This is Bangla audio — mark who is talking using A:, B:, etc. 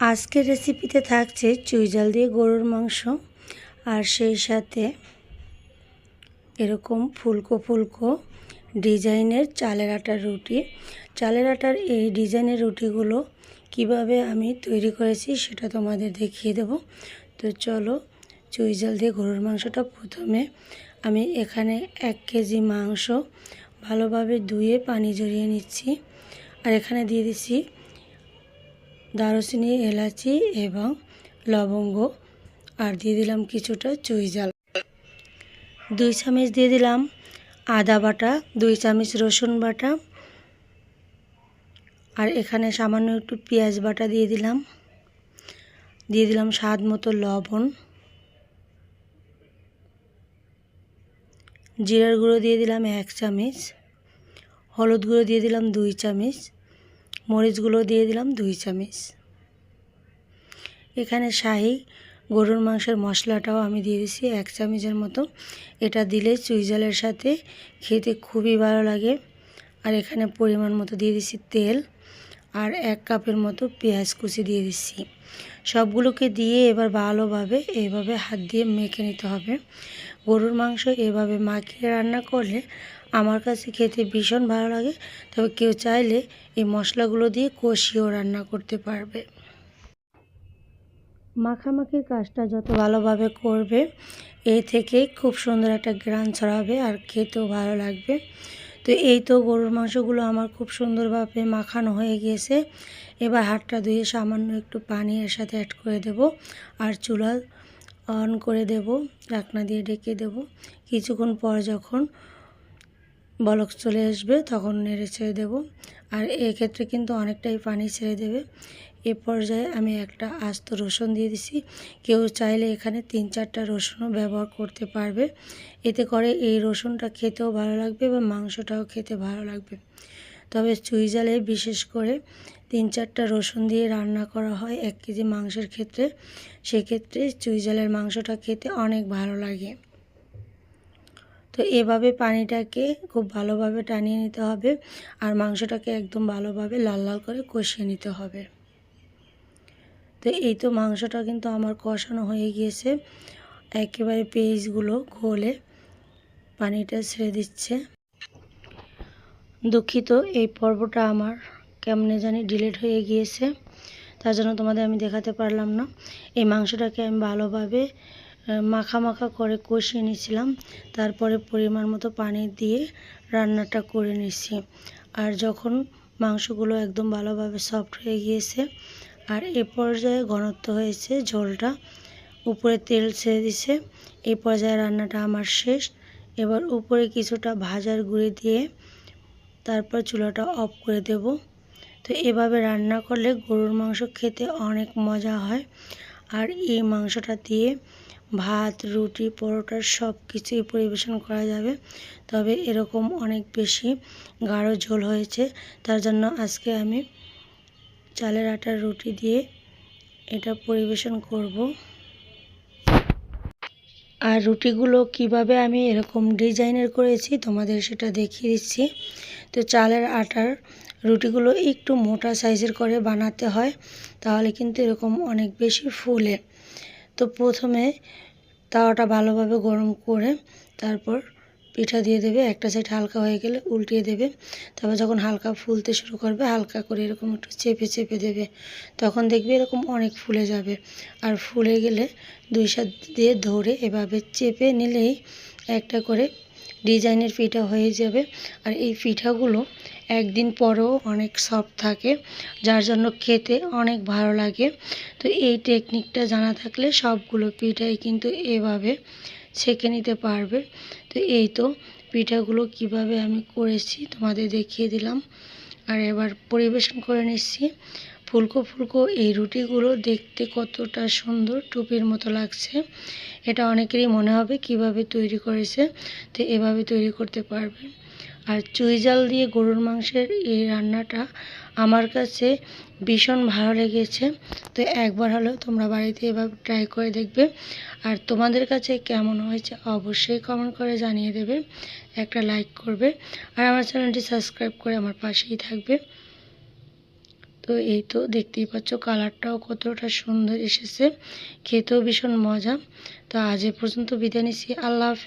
A: আজকের রেসিপিতে থাকছে চুইজাল দিয়ে গরুর মাংস। আর সেই সাথে এরকম ফুলকো ফুলকো ডিজাইনের চালের আটার রুটি। চালের আটার এই ডিজাইনের রুটিগুলো কীভাবে আমি তৈরি করেছি সেটা তোমাদের দেখিয়ে দেব। তো চলো চুইজাল দিয়ে গরুর মাংসটা প্রথমে আমি এখানে এক কেজি মাংস ভালোভাবে ধুয়ে পানি জড়িয়ে নিচ্ছি। আর এখানে দিয়ে দিচ্ছি দারুচিনি, এলাচি এবং লবঙ্গ আর দিয়ে দিলাম কিছুটা চুই জাল দুই চামচ দিয়ে দিলাম আদা বাটা, দুই চামচ রসুন বাটা আর এখানে সামান্য একটু পেঁয়াজ বাটা দিয়ে দিলাম। দিয়ে দিলাম স্বাদ মতো লবণ। জিরার গুঁড়ো দিয়ে দিলাম এক চামচ। হলুদ গুঁড়ো দিয়ে দিলাম দুই চামচ। মরিচগুলো দিয়ে দিলাম দুই চামচ। এখানে শাহি গরুর মাংসের মশলাটাও আমি দিয়ে দিচ্ছি এক চামচের মতো। এটা দিলে চুইজালের সাথে খেতে খুবই ভালো লাগে। আর এখানে পরিমাণ মতো দিয়ে দিচ্ছি তেল আর এক কাপের মতো পেঁয়াজ কুচি দিয়ে দিচ্ছি সবগুলোকে দিয়ে এবার ভালোভাবে এভাবে হাত দিয়ে মেখে নিতে হবে। গরুর মাংস এভাবে মাখিয়ে রান্না করলে আমার কাছে খেতে ভীষণ ভালো লাগে, তবে কেউ চাইলে এই মশলাগুলো দিয়ে কষিয়েও রান্না করতে পারবে। মাখামাখির কাজটা যত ভালোভাবে করবে, এ থেকে খুব সুন্দর একটা গ্রান ছড়াবে আর খেতেও ভালো লাগবে। তো এই তো গরুর মাংসগুলো আমার খুব সুন্দরভাবে মাখানো হয়ে গিয়েছে এবার হাতটা ধুয়ে সামান্য একটু পানি এর সাথে অ্যাড করে দেব আর চুলা অন করে দেব, ঢাকনা দিয়ে ডেকে দেব। কিছুক্ষণ পর যখন বলক চলে আসবে, তখন নেড়ে ছেড়ে দেবো। আর এক্ষেত্রে কিন্তু অনেকটাই পানি ছেড়ে দেবে। এ পর্যায়ে আমি একটা আস্ত রসুন দিয়ে দিছি। কেউ চাইলে এখানে তিন চারটা রসুনও ব্যবহার করতে পারবে। এতে করে এই রসুনটা খেতেও ভালো লাগবে এবং মাংসটাও খেতে ভালো লাগবে। তবে চুই জালে বিশেষ করে তিন চারটা রসুন দিয়ে রান্না করা হয় এক কেজি মাংসের ক্ষেত্রে। সেক্ষেত্রে চুই জালের মাংসটা খেতে অনেক ভালো লাগে। তো এভাবে পানিটাকে খুব ভালোভাবে টানিয়ে নিতে হবে আর মাংসটাকে একদম ভালোভাবে লাল লাল করে কষিয়ে নিতে হবে। তো এই তো মাংসটা কিন্তু আমার কষানো হয়ে গিয়েছে। একেবারে পেঁয়াজগুলো ঘোলে পানিটা ছেড়ে দিচ্ছে। দুঃখিত, এই পর্বটা আমার কেমনে জানি ডিলেট হয়ে গিয়েছে। তার জন্য তোমাদের আমি দেখাতে পারলাম না। এই মাংসটাকে আমি ভালোভাবে মাখা মাখা করে কষিয়ে নিয়েছিলাম। তারপরে পরিমাণ মতো পানি দিয়ে রান্নাটা করে নিচ্ছি আর যখন মাংসগুলো একদম ভালোভাবে সফট হয়ে গিয়েছে, আর এ পর্যায়ে ঘনত্ব হয়েছে ঝোলটা, উপরে তেল ছেড়ে দিছে এই পর্যায়ে রান্নাটা আমার শেষ। এবার উপরে কিছুটা ভাজার গুঁড়ি দিয়ে তারপর চুলাটা অফ করে দেব। তো এভাবে রান্না করলে গরুর মাংস খেতে অনেক মজা হয়। আর এই মাংসটা দিয়ে ভাত, রুটি, পরোটা সব কিছুই পরিবেশন করা যাবে। তবে এরকম অনেক বেশি গাঢ় ঝোল হয়েছে, তার জন্য আজকে আমি চালের আটার রুটি দিয়ে এটা পরিবেশন করব। আর রুটিগুলো কীভাবে আমি এরকম ডিজাইনের করেছি, তোমাদের সেটা দেখিয়ে দিচ্ছি। তো চালের আটার রুটিগুলো একটু মোটা সাইজের করে বানাতে হয়, তাহলে কিন্তু এরকম অনেক বেশি ফুলে। তো প্রথমে তাওয়াটা ভালোভাবে গরম করে তারপর পিঠা দিয়ে দেবে। একটা সাইড হালকা হয়ে গেলে উল্টিয়ে দেবে। তারপর যখন হালকা ফুলতে শুরু করবে, হালকা করে এরকম একটু চেপে চেপে দেবে। তখন দেখবে এরকম অনেক ফুলে যাবে। আর ফুলে গেলে দুই সাত দিয়ে ধরে এভাবে চেপে নিলেই একটা করে ডিজাইনের পিঠা হয়ে যাবে। আর এই পিঠাগুলো একদিন পরেও অনেক সফট থাকে, যার জন্য খেতে অনেক ভালো লাগে। তো এই টেকনিকটা জানা থাকলে সবগুলো পিঠাই কিন্তু এভাবে ছেঁকে নিতে পারবে। তো এই তো পিঠাগুলো কীভাবে আমি করেছি তোমাদের দেখিয়ে দিলাম। আর এবার পরিবেশন করে নিচ্ছি। ফুলকো ফুলকো এই রুটিগুলো দেখতে কতটা সুন্দর টুপির মতো লাগছে। এটা অনেকেরই মনে হবে কীভাবে তৈরি করেছে, তো এভাবে তৈরি করতে পারবে। আর চুই জাল দিয়ে গরুর মাংসের এই রান্নাটা আমার কাছে ভীষণ ভালো লেগেছে। তো একবার হলেও তোমরা বাড়িতে এভাবে ট্রাই করে দেখবে। আর তোমাদের কাছে কেমন হয়েছে অবশ্যই কমেন্ট করে জানিয়ে দেবে, একটা লাইক করবে। আর আমার চ্যানেলটি সাবস্ক্রাইব করে আমার পাশেই থাকবে। তো এই তো দেখতেই পাচ্ছ কালারটাও কতটা সুন্দর এসেছে। খেতেও ভীষণ মজা। তো আজ এ পর্যন্ত বিদায় নিচ্ছি। আল্লাহ হাফেজ।